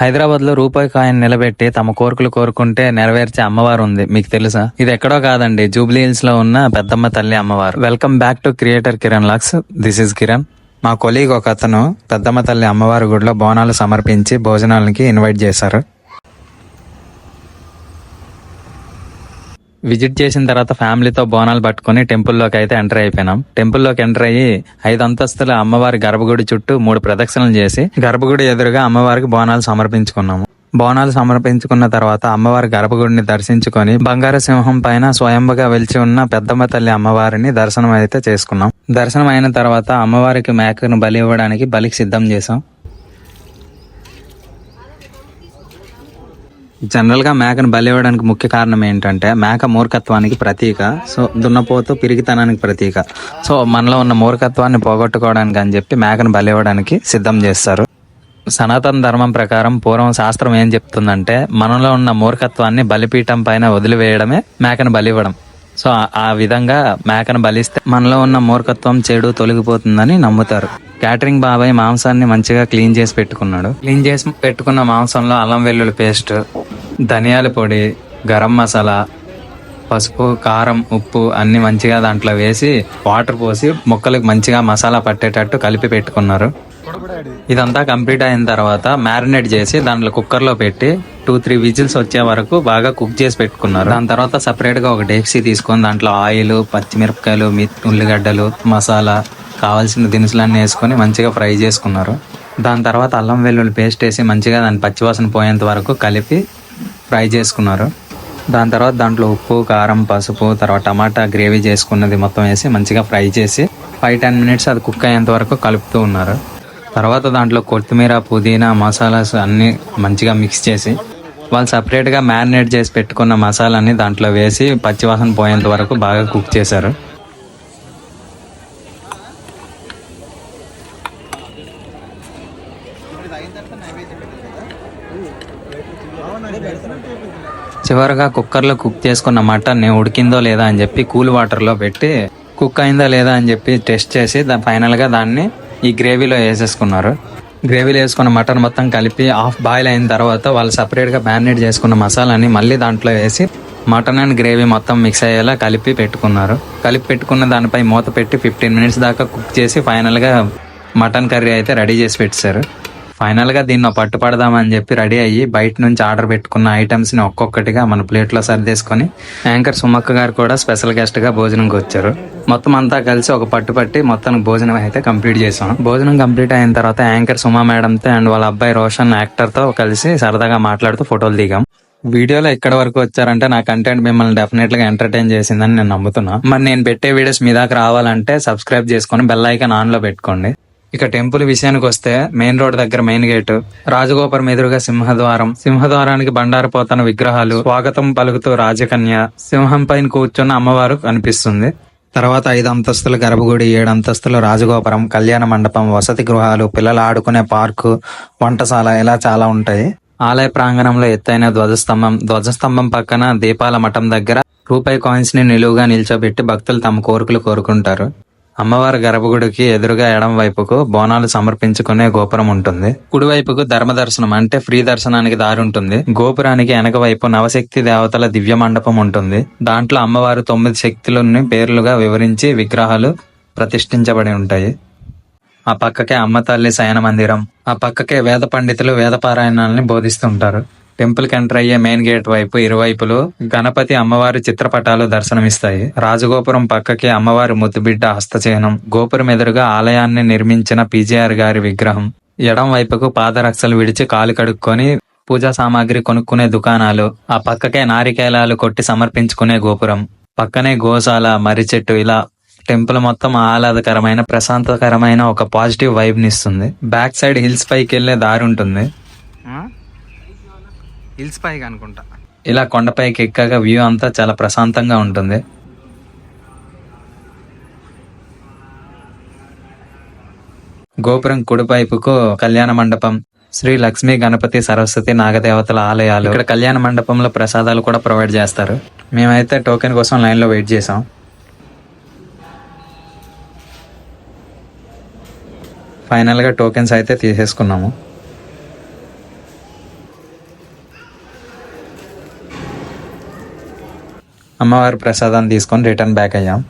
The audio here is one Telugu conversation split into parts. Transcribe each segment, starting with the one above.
హైదరాబాద్లో రూపాయి కాయిన్ నిలబెట్టి తమ కోరికలు కోరుకుంటే నెరవేర్చే అమ్మవారు ఉంది. మీకు తెలుసా? ఇది ఎక్కడో కాదండి. జూబ్లీ హిల్స్లో ఉన్న పెద్దమ్మ తల్లి అమ్మవారు. Welcome back to creator Kiran looks. This is Kiran. మా కొలీగ్ ఒక అతను పెద్దమ్మ తల్లి అమ్మవారి గుడిలో బోనాలు సమర్పించి భోజనాలకి ఇన్వైట్ చేశారు. విజిట్ చేసిన తర్వాత ఫ్యామిలీతో బోనాలు పట్టుకుని టెంపుల్లోకి అయితే ఎంటర్ అయిపోయినాం. టెంపుల్లోకి ఎంటర్ అయ్యి ఐదు అంతస్తుల అమ్మవారి గర్భగుడి చుట్టూ మూడు ప్రదక్షిణలు చేసి గర్భగుడి ఎదురుగా అమ్మవారికి బోనాలు సమర్పించుకున్నాము. బోనాలు సమర్పించుకున్న తర్వాత అమ్మవారి గర్భగుడిని దర్శించుకొని బంగారు సింహం పైన స్వయంగా వెలిచి ఉన్న పెద్దమ్మ తల్లి అమ్మవారిని దర్శనం అయితే చేసుకున్నాం. దర్శనం అయిన తర్వాత అమ్మవారికి మేకను బలి ఇవ్వడానికి బలికి సిద్ధం చేసాం జనరల్గా మేకను బలి ఇవ్వడానికి ముఖ్య కారణం ఏంటంటే మేక మూర్ఖత్వానికి ప్రతీక. సో దున్నపోతూ పిరిగితనానికి ప్రతీక. సో మనలో ఉన్న మూర్ఖత్వాన్ని పోగొట్టుకోవడానికి అని చెప్పి మేకను బలి ఇవ్వడానికి సిద్ధం చేస్తారు. సనాతన ధర్మం ప్రకారం పూర్వం శాస్త్రం ఏం చెప్తుందంటే మనలో ఉన్న మూర్ఖత్వాన్ని బలిపీఠం పైన వదిలివేయడమే మేకను బలివ్వడం. సో ఆ- విధంగా మేకను బలిస్తే మనలో ఉన్న మూర్ఖత్వం చెడు తొలగిపోతుందని నమ్ముతారు. క్యాటరింగ్ బాబాయ్ మాంసాన్ని మంచిగా క్లీన్ చేసి పెట్టుకున్నాడు. క్లీన్ చేసి పెట్టుకున్న మాంసంలో అల్లం వెల్లుల్లి పేస్ట్ ధనియాల పొడి గరం మసాలా పసుపు కారం ఉప్పు అన్ని మంచిగా దాంట్లో వేసి వాటర్ పోసి ముక్కలకు మంచిగా మసాలా పట్టేటట్టు కలిపి పెట్టుకున్నారు. ఇదంతా కంప్లీట్ అయిన తర్వాత మ్యారినేట్ చేసి దాంట్లో కుక్కర్లో పెట్టి టూ త్రీ విజిల్స్ వచ్చే వరకు బాగా కుక్ చేసి పెట్టుకున్నారు. దాని తర్వాత సపరేట్గా ఒక డేక్సీ తీసుకొని దాంట్లో ఆయిల్ పచ్చిమిరపకాయలు ఉల్లిగడ్డలు మసాలా కావాల్సిన దినుసులన్నీ వేసుకొని మంచిగా ఫ్రై చేసుకున్నారు. దాని తర్వాత అల్లం వెల్లుల్లి పేస్ట్ వేసి మంచిగా దాని పచ్చివాసన పోయేంత వరకు కలిపి ఫ్రై చేసుకున్నారు. దాని తర్వాత దాంట్లో ఉప్పు కారం పసుపు తర్వాత టమాటా గ్రేవీ చేసుకున్నది మొత్తం వేసి మంచిగా ఫ్రై చేసి ఫైవ్ టెన్ మినిట్స్ అది కుక్ అయ్యేంత వరకు కలుపుతూ ఉన్నారు. తర్వాత దాంట్లో కొత్తిమీర పుదీనా మసాలాస్ అన్నీ మంచిగా మిక్స్ చేసి వాళ్ళు సపరేట్గా మ్యారినేట్ చేసి పెట్టుకున్న మసాలాని దాంట్లో వేసి పచ్చివాసన పోయేంత వరకు బాగా కుక్ చేశారు. చివరగా కుక్కర్లో కుక్ చేసుకున్న మటన్ని ఉడికిందో లేదా అని చెప్పి కూల్ వాటర్లో పెట్టి కుక్ అయిందా లేదా అని చెప్పి టెస్ట్ చేసి దా ఫైనల్గా దాన్ని ఈ గ్రేవీలో వేసేసుకున్నారు. గ్రేవీలో వేసుకున్న మటన్ మొత్తం కలిపి హాఫ్ బాయిల్ అయిన తర్వాత వాళ్ళు సపరేట్గా మ్యారినేట్ చేసుకున్న మసాలాని మళ్ళీ దాంట్లో వేసి మటన్ అండ్ గ్రేవీ మొత్తం మిక్స్ అయ్యేలా కలిపి పెట్టుకున్నారు. కలిపి పెట్టుకున్న దానిపై మూత పెట్టి ఫిఫ్టీన్ మినిట్స్ దాకా కుక్ చేసి ఫైనల్గా మటన్ కర్రీ అయితే రెడీ చేసి పెట్టారు. ఫైనల్గా దీన్ని పట్టుపడదామని చెప్పి రెడీ అయ్యి బయట నుంచి ఆర్డర్ పెట్టుకున్న ఐటమ్స్ని ఒక్కొక్కటిగా మన ప్లేట్లో సర్దేసుకొని యాంకర్ సుమక్క గారు కూడా స్పెషల్ గెస్ట్గా భోజనంకి వచ్చారు. మొత్తం అంతా కలిసి ఒక పట్టు పట్టి మొత్తం భోజనం అయితే కంప్లీట్ చేసాం. భోజనం కంప్లీట్ అయిన తర్వాత యాంకర్ సుమా మేడం తో అండ్ వాళ్ళ అబ్బాయి రోషన్ యాక్టర్తో కలిసి సరదాగా మాట్లాడుతూ ఫోటోలు దిగాం. వీడియోలో ఎక్కడ వరకు వచ్చారంటే నా కంటెంట్ మిమ్మల్ని డెఫినెట్గా ఎంటర్టైన్ చేసిందని నేను నమ్ముతున్నా. మరి నేను పెట్టే వీడియోస్ మీ దాకా రావాలంటే సబ్స్క్రైబ్ చేసుకొని బెల్ ఐకాన్ ఆన్లో పెట్టుకోండి. ఇక టెంపుల్ విషయానికి వస్తే మెయిన్ రోడ్ దగ్గర మెయిన్ గేట్ రాజగోపురం ఎదురుగా సింహద్వారం. సింహద్వారానికి బండారుపోతన విగ్రహాలు స్వాగతం పలుకుతూ రాజకన్య సింహం పైన కూర్చున్న అమ్మవారు కనిపిస్తుంది. తర్వాత ఐదు అంతస్తుల గర్భగుడి ఏడు అంతస్తుల రాజగోపురం కళ్యాణ మండపం వసతి గృహాలు పిల్లలు ఆడుకునే పార్కు వంటశాల ఇలా చాలా ఉంటాయి. ఆలయ ప్రాంగణంలో ఎత్తైన ధ్వజస్తంభం ధ్వజస్తంభం పక్కన దీపాల మఠం దగ్గర రూపాయి కాయిన్స్ని నిలువుగా నిల్చోబెట్టి భక్తులు తమ కోరికలు కోరుకుంటారు. అమ్మవారి గర్భగుడికి ఎదురుగా ఎడం వైపుకు బోనాలు సమర్పించుకునే గోపురం ఉంటుంది. కుడివైపుకు ధర్మ దర్శనం అంటే ఫ్రీ దర్శనానికి దారి ఉంటుంది. గోపురానికి వెనక వైపు నవశక్తి దేవతల దివ్య మండపం ఉంటుంది. దాంట్లో అమ్మవారు తొమ్మిది శక్తులని పేర్లుగా వివరించి విగ్రహాలు ప్రతిష్ఠించబడి ఉంటాయి. ఆ పక్కకే అమ్మ తల్లి శయన మందిరం ఆ పక్కకే వేద పండితులు వేద పారాయణాలని బోధిస్తుంటారు. టెంపుల్కి ఎంటర్ అయ్యే మెయిన్ గేట్ వైపు ఇరువైపులు గణపతి అమ్మవారి చిత్రపటాలు దర్శనమిస్తాయి. రాజగోపురం పక్కకి అమ్మవారి ముద్దుబిడ్డ హస్తచిహ్నం. గోపురం ఎదురుగా ఆలయాన్ని నిర్మించిన పీజీఆర్ గారి విగ్రహం. ఎడం వైపుకు పాదరక్షలు విడిచి కాలు కడుక్కొని పూజా సామాగ్రి కొనుక్కునే దుకాణాలు. ఆ పక్కకే నారికేలాలు కొట్టి సమర్పించుకునే గోపురం. పక్కనే గోశాల మర్రి చెట్టు ఇలా టెంపుల్ మొత్తం ఆహ్లాదకరమైన ప్రశాంతకరమైన ఒక పాజిటివ్ వైబ్ నిస్తుంది బ్యాక్ సైడ్ హిల్స్ పైకి వెళ్ళే దారి ఉంటుంది. హిల్స్ పైకి అనుకుంటా. ఇలా కొండపైకి ఎక్కాక వ్యూ అంతా చాలా ప్రశాంతంగా ఉంటుంది. గోపురం కుడివైపుకు కళ్యాణ మండపం శ్రీ లక్ష్మీ గణపతి సరస్వతి నాగదేవతల ఆలయాలు. ఇక్కడ కళ్యాణ మండపంలో ప్రసాదాలు కూడా ప్రొవైడ్ చేస్తారు. మేమైతే టోకెన్ కోసం లైన్లో వెయిట్ చేసాం ఫైనల్గా టోకెన్స్ అయితే తీసేసుకున్నాము. అమ్మవారి ప్రసాదాన్ని తీసుకొని రిటర్న్ బ్యాక్ అయ్యాం.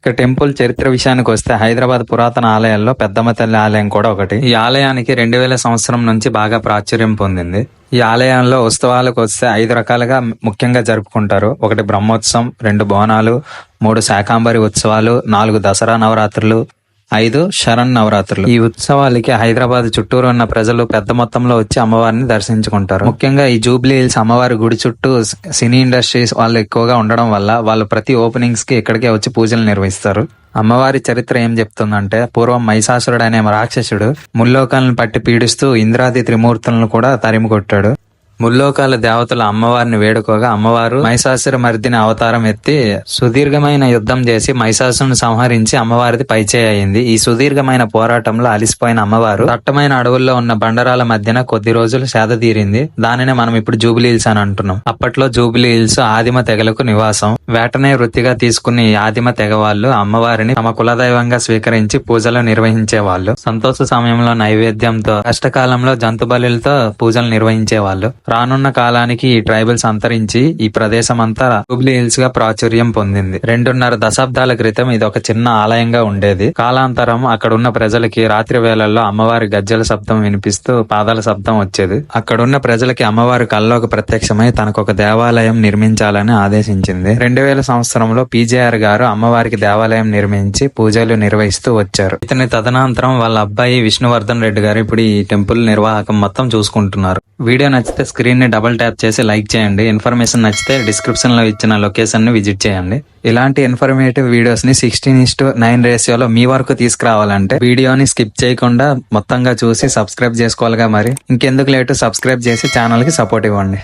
ఇక టెంపుల్ చరిత్ర విషయానికి వస్తే హైదరాబాద్ పురాతన ఆలయాల్లో పెద్దమ్మ తల్లి ఆలయం కూడా ఒకటి. ఈ ఆలయానికి రెండు వేల సంవత్సరం నుంచి బాగా ప్రాచుర్యం పొందింది. ఈ ఆలయంలో ఉత్సవాలకు వస్తే ఐదు రకాలుగా ముఖ్యంగా జరుపుకుంటారు. ఒకటి బ్రహ్మోత్సవం రెండు బోనాలు మూడు శాకాంబరి ఉత్సవాలు నాలుగు దసరా నవరాత్రులు ఐదు శరణ్ నవరాత్రులు. ఈ ఉత్సవాలకి హైదరాబాద్ చుట్టూరు ఉన్న ప్రజలు పెద్ద మొత్తంలో వచ్చి అమ్మవారిని దర్శించుకుంటారు. ముఖ్యంగా ఈ జూబ్లీ హిల్స్ అమ్మవారి గుడి చుట్టూ సినీ ఇండస్ట్రీస్ వాళ్ళు ఎక్కువగా ఉండడం వల్ల వాళ్ళు ప్రతి ఓపెనింగ్స్కి ఇక్కడికే వచ్చి పూజలు నిర్వహిస్తారు. అమ్మవారి చరిత్ర ఏం చెప్తుందంటే పూర్వం మహిషాసురుడు అనే రాక్షసుడు ముల్లోకాలను పట్టి పీడిస్తూ ఇంద్రాది త్రిమూర్తులను కూడా తరిమి కొట్టాడు ముల్లోకాల దేవతల అమ్మవారిని వేడుకోగా అమ్మవారు మహిషాసుర మర్దిని అవతారం ఎత్తి సుదీర్ఘమైన యుద్ధం చేసి మహిషాసును సంహరించి అమ్మవారిది పైచే అయింది. ఈ సుదీర్ఘమైన పోరాటంలో అలిసిపోయిన అమ్మవారు దట్టమైన అడవుల్లో ఉన్న బండరాల మధ్యన కొద్ది రోజులు సేద తీరింది. దానినే మనం ఇప్పుడు జూబిలీ హిల్స్ అని అంటున్నాం. అప్పట్లో జూబిలీ హిల్స్ ఆదిమ తెగలకు నివాసం. వేటనే వృత్తిగా తీసుకుని ఆదిమ తెగ వాళ్ళు అమ్మవారిని తమ కులదైవంగా స్వీకరించి పూజలు నిర్వహించే వాళ్ళు సంతోష సమయంలో నైవేద్యంతో కష్టకాలంలో జంతు బలులతో పూజలు నిర్వహించే వాళ్ళు రానున్న కాలానికి ఈ ట్రైబల్స్ అంతరించి ఈ ప్రదేశం అంతా జూబ్లీ హిల్స్గా ప్రాచుర్యం పొందింది. రెండున్నర దశాబ్దాల క్రితం ఇది ఒక చిన్న ఆలయంగా ఉండేది. కాలాంతరం అక్కడున్న ప్రజలకి రాత్రి వేళల్లో అమ్మవారి గజ్జల శబ్దం వినిపిస్తూ పాదాల శబ్దం వచ్చేది. అక్కడున్న ప్రజలకి అమ్మవారి కల్లోకి ప్రత్యక్షమై తనకు ఒక దేవాలయం నిర్మించాలని ఆదేశించింది. రెండు వేల సంవత్సరంలో పీజేఆర్ గారు అమ్మవారికి దేవాలయం నిర్మించి పూజలు నిర్వహిస్తూ వచ్చారు. ఇతని తదనంతరం వాళ్ళ అబ్బాయి విష్ణువర్ధన్ రెడ్డి గారు ఇప్పుడు ఈ టెంపుల్ నిర్వాహకం మొత్తం చూసుకుంటున్నారు. వీడియో నచ్చితే స్క్రీన్ని డబల్ డబుల్ ట్యాప్ చేసి లైక్ చేయండి. ఇన్ఫర్మేషన్ నచ్చితే డిస్క్రిప్షన్లో ఇచ్చిన లొకేషన్ని విజిట్ చేయండి. ఇలాంటి ఇన్ఫర్మేటివ్ వీడియోస్ని సిక్స్టీన్ ఇస్ టు నైన్ రేషియోలో మీ వరకు తీసుకురావాలంటే వీడియోని స్కిప్ చేయకుండా మొత్తంగా చూసి సబ్స్క్రైబ్ చేసుకోవాలిగా మరి. ఇంకెందుకు లేటు? సబ్స్క్రైబ్ చేసి ఛానల్కి సపోర్ట్ ఇవ్వండి.